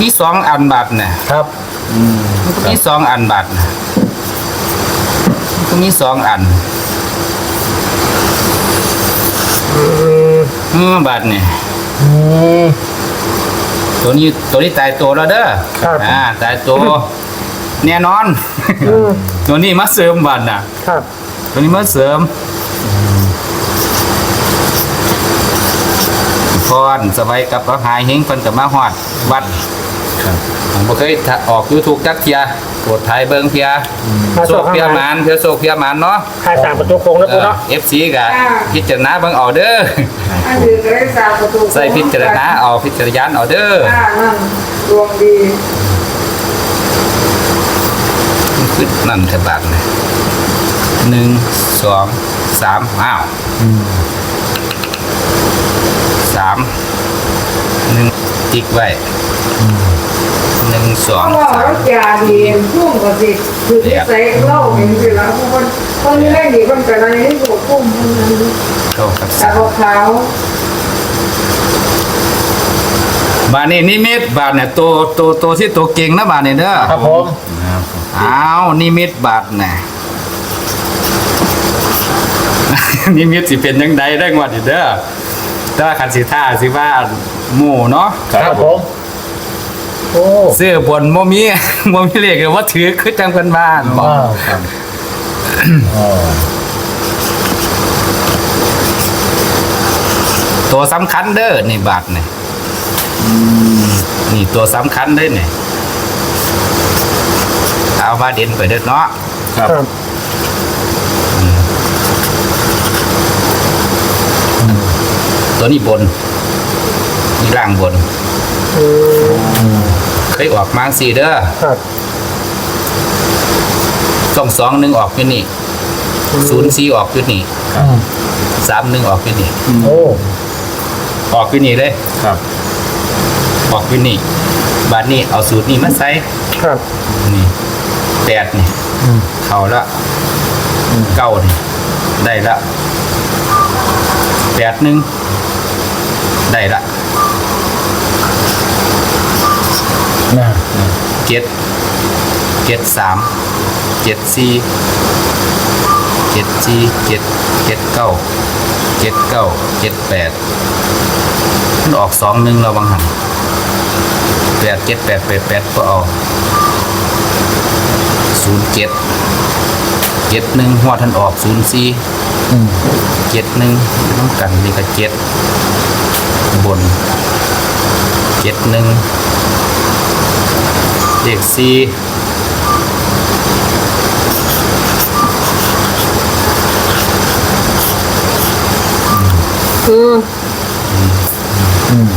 มีสองอันบัตรเนี่ยครับมันก็มีสองอันบัตรน่ะมันก็มีสองอันอืมอืมบัตรเนี่ยอืม ตัวนี้ตัวนี้ตายตัวแล้วเด้อครับอ่าตายตัวแน่นอน อืม ตัวนี้มาเสริมบัตรน่ะ ครับ ตัวนี้มาเสริมพ รสบายกับพระหายเฮงเพิ่นก็มาฮอดวัดครับผมบ่เคยถ้าออก YouTube จักเที่ยโปรดถ่ายเบิ่งเพียมาโชโชคคเพียข้างหหมาลังนเพียโชคเพียหมานเนาะค่ายสร้างประตูโค้งแล้วปูเนาะเอฟซีก็พิจารณาเบิ่งเอาเด้ออันนี้ก็ได้สามประตูใส่พิจารณาเอาพิจารณาเอาเด้ออ่านั่นดวงดีมันคือนั่นแค่บาทนะหนึ่งสองสามอ้าวสามหนึ่งติ๊กไว้หนึ่งสองเพราะว่าสามรถยาดีพุ่งก็สิคือที่ใส่เหล้าเห็นสิแล้วพวกคนคนนี้ได้ดีคนกันอะไรนี่ก็พุ่งมันนั้นเข้ากับตาสามขาวบาทนี้นิมิตบาทเนี่ยตัวตัวตัวที่ตัวเก่งนะบาทเนี่ยเด้อครับผมอ้าวนิมิตบาทน่ะนิมิตสิเป็นยังไงได้งวดอีเด้อ ถ้าคันสิท่าสิว่าหมู่เนาะครับผม โอ้เสื้อบนโมมีโมมีเลขว่าถือคือจังเพิ่นบ้านบอกว้าวครับอ๋อตัวสำคัญเด้อนี่บาทนี่นี่ตัวสำคัญเด้อนี่เอาว่าเด่นไปเด้อเนาะ ครับ ครับ ตัวนี้บนนี่ล่างบน อืมเคยออกมาสี่เด้อครับสองสองหนึ่งออกอยู่นี่ศูนย์สี่ออกอยู่นี่อืมสามหนึ่งออกอยู่นี่โอ้ออกอยู่นี่เลย ครับออกอยู่นี่บาทนี้เอาสูตรนี้มาใส่ครับนี่แปดนี่อืมเข้าละเก้านี่ได้ละแปดหนึ่ง ได้ละน่ะเจ็ดเจ็ดสามเจ็ดสี่เจ็ดสี่เจ็ดเจ็ดเก้าเจ็ดเก้าเจ็ดแปดมันออกสองหนึ่งเราบางหันแปดเจ็ดแปดแปดแปดก็เอาศูนย์เจ็ดเจ็ดหนึ่งหัวท่านออกศูนย์สี่อืมเจ็ดหนึ่งน้ำกันนี่ก็เจ็ด บนเจ็ดหนึ่งเลขสี่ คือ อืม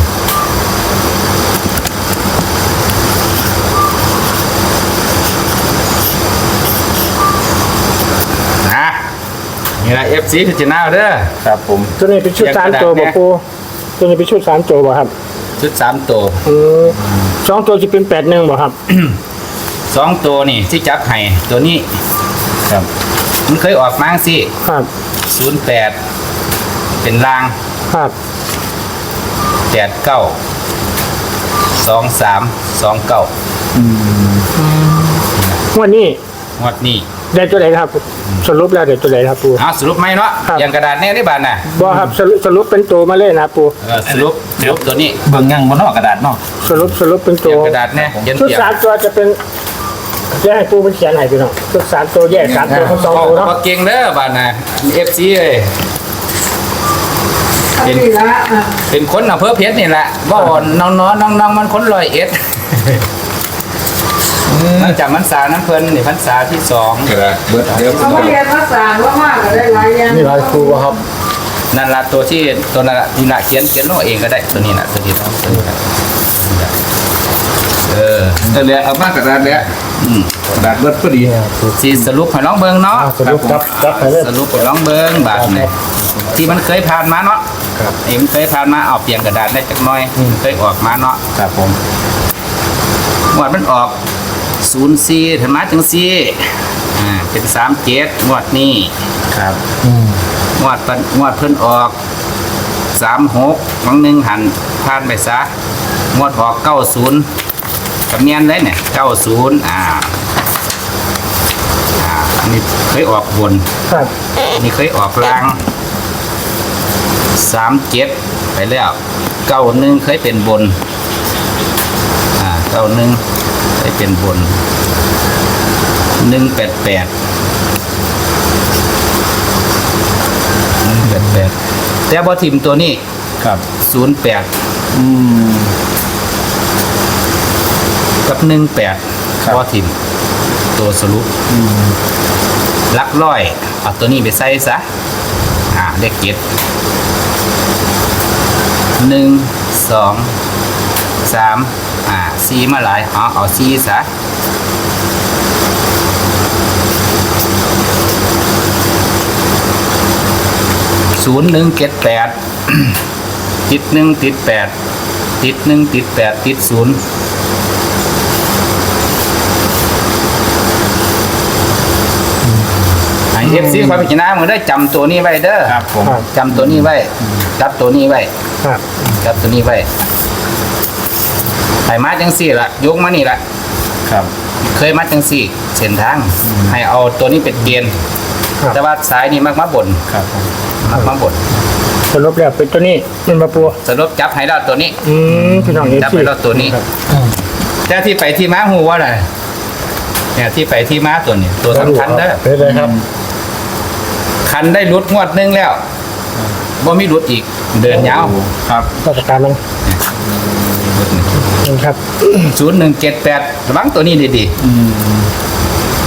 นะนี่ละเอฟซีพิจารณาเอาเด้อ ครับผม ตัวนี้เป็นชุดสามตัวบ่ปู ตัวนี้เป็นชุดสามตัวบ่ครับชุดสามตัวอืมสองตัวจะเป็นแปดหนึ่งบ่ครับ สองตัวนี่ที่จับให้ตัวนี้ครับ มันเคยออกมาสิครับศูนย์แปดเป็นรางครับแปดเก้าสองสามสองเก้าวันนี้งวดนี้ ได้ตัวไหนครับ สรุปแล้วได้ตัวไหนครับปู เอาสรุปไหมเนาะครับ อย่างกระดาษแน่ได้บานน่ะบ่ครับสรุปสรุปเป็นตัวมาเลยนะปูเออสรุปสรุปตัวนี้เบิ่งยังบนนอกกระดาษเนอกสรุปสรุปเป็นอตัวย่างกระดาษแน่ยันชุดเปียกสามตัวจะเป็นจะให้ปูเป็นเขียนให้พี่น้องชุดสามตัวแยกสามตัวทั้งสองพ่อตัวเนาะพ่อเก่งเด้อบานน่ะเอฟซีเลยอันนี้ละอะเป็นคนอำเภอเพชรนี่แหละบ่น้องน้องน้องน้องมันคนลอยเอ็ด นอกจากมันษาน้ำเพลินนี่พรรษาที่สองกระดาษเบิดเดี๋ยวเขามาเรียนภาษาว่ามากก็ได้หลายอย่างนี่ลายครูครับนั่นละตัวที่ตัวนั้นละนี่ละเขียนเขียนลงเองก็ได้ตัวนี้นะตัวนี้ต้องตัวนี้นะเออนั่นแหละเอามากระดาษแล้วอืมกระดาษเบิดพอดีสีสรุปให้น้องเบิงเนาะอ่าสรุปจับจับให้เลยสรุปให้น้องเบิงบาทนี่ที่มันเคยผ่านมาเนาะครับไอ้มันเคยผ่านมาเอาเปลี่ยนกระดาษได้จักหน้อยเคยออกมาเนาะครับผมงวดมันออก ศูนย์สี่ถึงมาถึงสี่อ่าเป็นสามเจ็ดงวดนี้ครับอืมงวดเพิ่นงวดเพิ่นออกสามหกวังหนึ่งหันผ่านไปซะงวดออกเก้าศูนย์กับเนียนเลยเนี่ยเก้าศูนย์อ่าอ่าอันนี้เคยออกบนครับอันนี้เคยออกล่างสามเจ็ดไปแล้วเก้าหนึ่งเคยเป็นบนอ่าเก้าหนึ่ง เคยเป็นบนหนึ่งแปดแปดหนึ่งแปดแปดแต่พอทิมตัวนี้ครับศูนย์แปดอืมกับหนึ่งแปดครับ พอทิมตัวสรุปอืมลักร้อยเอาตัวนี้ไปใส่ซะอ่าเลขเจ็ดหนึ่งสองสาม อ่าสี่มาหลายเอาเอาสี่ซะศูนย์หนึ่งเจ็ดแปดติดหนึ่งติดแปดติดหนึ่งติดแปดติดศูนย์ไอเอฟซีความพิจารณามึงได้จำตัวนี้ไว้เด้อครับผมครับจำตัวนี้ไว้จับตัวนี้ไว้ครับจับตัวนี้ไว้ ไห้มาจังสี่ละยกมานี่ละครับ เคยมาจังสี่เส้นทาง ให้เอาตัวนี้เป็นเกณฑ์ครับ แต่ว่าสายนี้มักมาบ่นครับผมมักมาบ่นสรุปแล้วเป็นตัวนี้เป็นมาปูสรุปจับให้เราตัวนี้ อืมพี่น้องจับไปแล้วตัวนี้ ครับ แต่ที่ไปที่ม้าหูว่าอะไรเนี่ยที่ไปที่ม้าตัวนี้ ตัวสำคัญเด้อเป็นเลยครับคันได้รุดงวดหนึงแล้วบ่มีรุดอีกเดินยาวครับราชการนั้น ครับศูนย์หนึ่งเจ็ดแปดระวังตัวนี้ดีอืม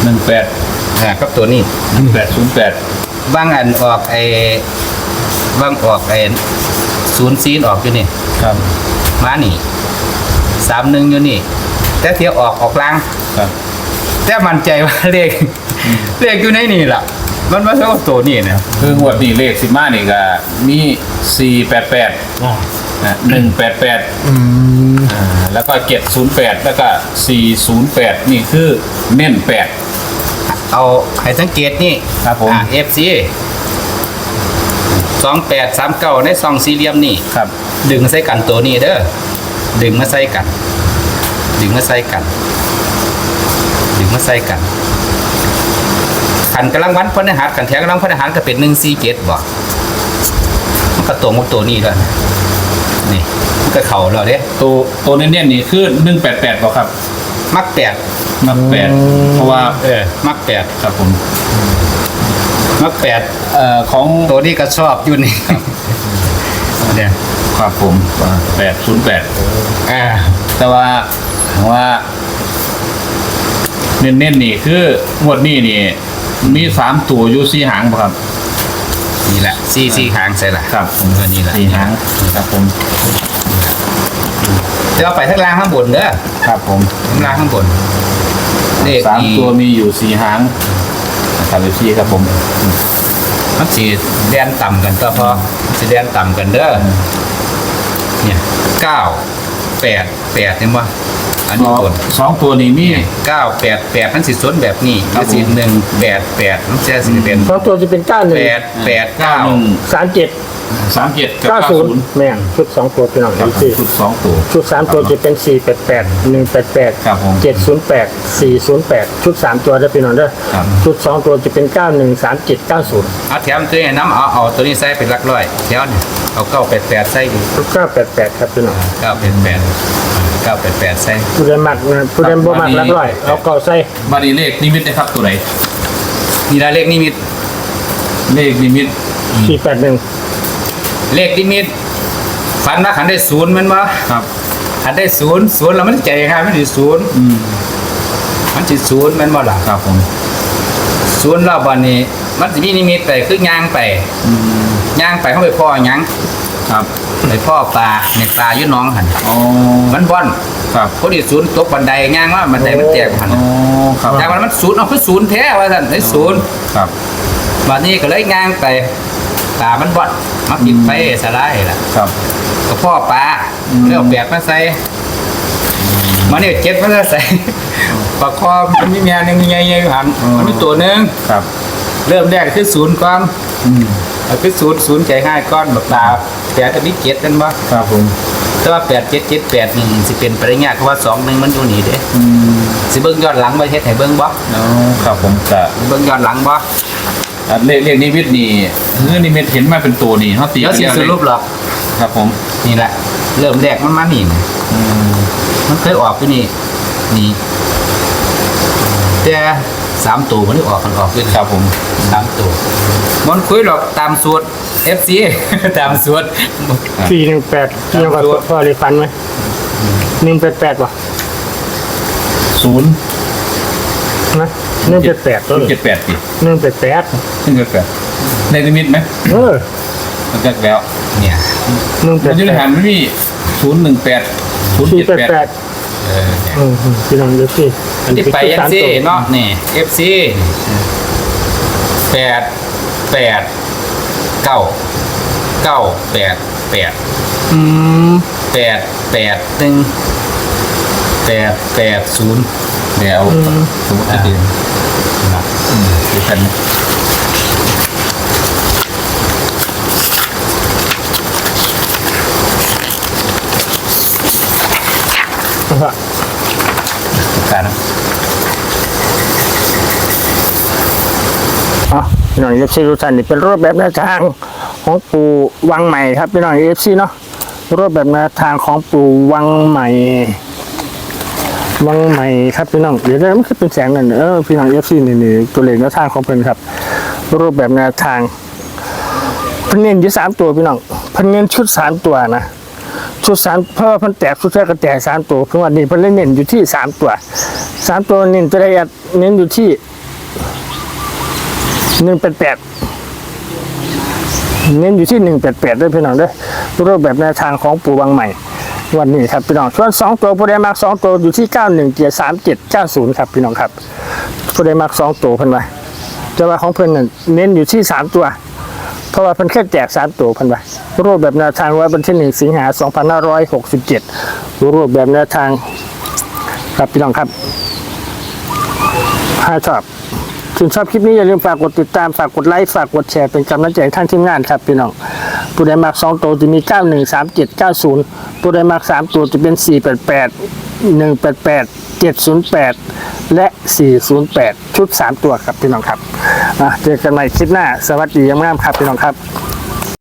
หนึ่งแปดๆนะครับตัวนี้ หนึ่งแปดศูนย์แปดบางอันออกไอ้บางออกไอ้ศูนย์ซีนออกอยู่นี่ครับมานี่สามหนึ่งอยู่นี่ แต่เที่ยวออกออกล่าง ครับ แต่มั่นใจว่าเลขเลขอยู่ในนี่ล่ะ มันมาเท่ากับตัวนี้นะคืองวดนี้เลขสิบห้านี่ก็มีสี่แปดแปดอ่านะ หนึ่งแปดแปดอืมอ่าแล้วก็เจ็ดศูนย์แปดแล้วก็สี่ศูนย์แปดนี่คือเน้นแปด เอาให้สังเกตนี่ครับผม เอฟซีสองแปดสามเก้าในซองสี่เหลี่ยมนี่ครับ ดึงมาใส่กันตัวนี้เด้อดึงมาใส่กัน ดึงมาใส่กัน ดึงมาใส่กันขันกำลังวันพฤหัสกันแถวกำลังพฤหัสก็เป็นหนึ่งสี่เจ็ดบ่มันก็ตรงกับตัวนี้ด้วย นี่มันก็เข่าแล้วเด้ตัวตัวเน้นๆนี่คือหนึ่งแปดแปดป่ะครับ มักแปดนับแปดเพราะว่าเออมักแปดครับผม มักแปดเอ่อของตัวนี้ก็ชอบอยู่นี่เนี่ยครับผมแปดศูนย์แปดอ่าแต่ว่าถามว่า เน้นๆนี่คืองวดนี้นี่ มีสามตัวอยู่สี่หางป่ะครับ นี่แหละซี่ซี่หางใส่ละครับตัวนี้แหละสี่หางครับผมเดี๋ยวเอาไปทั้งล่างข้างบนเด้อครับผมทั้งล่างข้างบนเลขสามนี้ตัวมีอยู่สี่หางนะครับพี่ครับผมมันสีแดนต่ำกันก็พอสีแดนต่ำกันเด้อเนี่ยเก้าแปดแปดเห็นปะ อันนี้บนสองตัวนี้มีเก้าแปดแปดมันสีสวนแบบนี้ครัก็บผมสีหนึ่งแปดแปดมันจะสีเป็นสองตัวจะเป็นเก้าหนึ่งแปดแปดเก้าเก้าหนึ่งสามเจ็ดสามเจ็ดกับเก้าเก้าศูศูนนย์ย์แม่งชุดสองตัวพี่น้องครับสี่ชุดสองตัวชุดสามตัวจะเป็นสี่แปดแปดหนึ่งแปดแปดครับผมเจ็ดศูนย์แปดสี่ศูนย์แปดชุดสามตัวจะเป็นหน่อยเด้อครับชุดสองตัวจะเป็นเก้าหนึ่งสามเจ็ดเก้าศูนย์เอาแถมตัวนี้น้ำเอาเอาตัวนี้ใส่เป็นหลักร้อยแถวนี่ เอาเก้าแปดแปดใส่อีกชุดเก้าแปดแปดครับพี่น้องเก้าแปดแปดเก้าแปดแปดใส่ผู้ใดมักนะผู้ใดบ่มักรักร้อยเอาเก่าใส่บาดีเลขนิมิตนะครับตัวไหนนี่ละเลขนิมิต เลขนิมิตสี่แปดหนึ่งเลขนิมิตฝันว่าขันได้ศูนย์แมันวะครับขันได้ศูนย์ศูนย์แล้วมันใจครับมันสิศูนย์อืมมันสิศูนย์แมันบ่ล่ะครับผมศูนย์รอบวันนี้ มันสิมีนิมิตไปคือย่างไปอืม ย่างไปเข้าไปพ่อหยังครับไปพ่อปลาในปลาอยู่หน้องหันอ๋อมันบ่อนครับพอดีศูนย์ตกบันไดย่างว่าบันไดมันแตกหันอ๋อครับจากวันมันศูนย์เอาคือศูนย์แท้ว่าท่านได้ศูนย์ครับวันนี้ก็เลยย่างไปปลามันบ่อนมากินไปสลายล่ะครับก็พ่อปลาอืมเลือกแบบมาใส่มาเนี่ยเจ็ดมาใส่ปลาคอมันมีแม่หนึงมีไงไงหันมันมีตัวหนึงครับ เริ่มแรกคือศูนย์ก้อนอืมเอา คือศูนย์ศูนย์ใจง่ายก้อนแบบตาแต่จะมีเจ็ดนั่นบ่ครับผมแต่ว่าแปดเจ็ดเจ็ดแปดหนึ่งสิเป็นไปได้ยากเพราะว่าสองหนึ่งมันอยู่นี่เด้อืมสิเบิ้งย้อนหลังไปเฮ็ดให้เบิ้งบ่เนาะครับผมจะเบิ้งย้อนหลังบ่อะเลขเลขนิมิตนี่เงื่อนนิมิตเห็นมาเป็นตัวนี่เขาตีเดี๋ยวสิกันสแล้วรุปหรอกครับผมนี่แหละ เริ่มแรกมันมานี่นะอืมมันเคยออกที่นี่นี่แต่ สามตัวมันได้ออกกันออกขึ้นครับผมสามตัวมันคุยหรอกตามสูตร FC ตามสูตร สี่หนึ่งแปดเกี่ยวกับพ่อเลยฟันไหมหนึ่งแปดแปดวะศูนย์นะหนึ่งแปดแปดศูนย์เจ็ดแปดปีหนึ่งแปดแปดหนึ่งเจ็ดแปดในนิมิตไหมเออมันจะแล้วเนี่ยหนึ่งแปมัดนอยู่ในแปหัดนไม่มีศูนย์หนึ่งแปดศูนย์สี่เจ็ดแปดแปดแปด เออเนี่ยอืมอืมพี่น้องเดี๋ยวสิอันที่นี้ไปคือยังสามซีตัวเนาะนี่ FC แปดแปดเก้าเก้าแปดแปดอืมแปดแปดหนึ่งแปดแปดศูนย์เดี๋ยวสมมติเดียนนะอืมดูกันนะ การ อ๋อ พี่น้องเอฟซีทุกท่านนี่เป็นรูปแบบแนวทางของปู่วังใหม่ครับพี่น้องเอฟซีเนาะรูปแบบแนวทางของปู่วังใหม่ วังใหม่ครับพี่น้องเดี๋ยวมันคือเป็นแสงนั่นเออพี่น้องเอฟซีนี่นี่ตัวเลขแนวทางของเพิ่นครับ รูปแบบแนวทางพิ่นเน้นอยู่สามตัวพี่น้องพิ่นเน้นชุดสามตัวนะชุดสามเพราะว่าพิ่นแตกชุดแรกก็แตกสามตัวเพิ่นวันนี้พิ่นเล่นเน้นอยู่ที่สามตัวสามตัวเน้นตัวละเอียดเน้นอยู่ที่ หนึ่งแปดแปดเน้นอยู่ที่หนึ่งแปดแปดด้วยพี่น้องด้วยรูปแบบแนวทางของปู่วังใหม่ วันนี้ครับพี่น้องส่วนสองตัวผู้ใดมักสองตัวอยู่ที่เก้าหนึ่งเจ็ดสามเจ็ดเก้าศูนย์ครับพี่น้องครับผู้ใดมักสองตัวเพิ่นไว้แต่ว่าของเพิ่นน่ะเน้นอยู่ที่สามตัวเพราะว่าเพิ่นแค่แจกสามตัวเพิ่นไว้รูปแบบแนวทางไว้วันที่หนึ่งสิงหาสองพันห้าร้อยหกสิบเจ็ดรูปแบบแนวทางครับพี่น้องครับถ้าชอบ ถึงชอบคลิปนี้อย่าลืมฝากกดติดตามฝากกดไลค์ฝากกดแชร์เป็นกำลังใจท่านทีมงานครับพี่น้องผู้ใดมักสองตัวจะมี 9 1 3 7 9 0 ผู้ใดมักสามตัวจะเป็น 4 8 8 1 8 8 7 0 8 และ 408 ชุด 3 ตัวครับพี่น้องครับเจอกันใหม่คลิปหน้า สวัสดียางงามครับพี่น้องครับ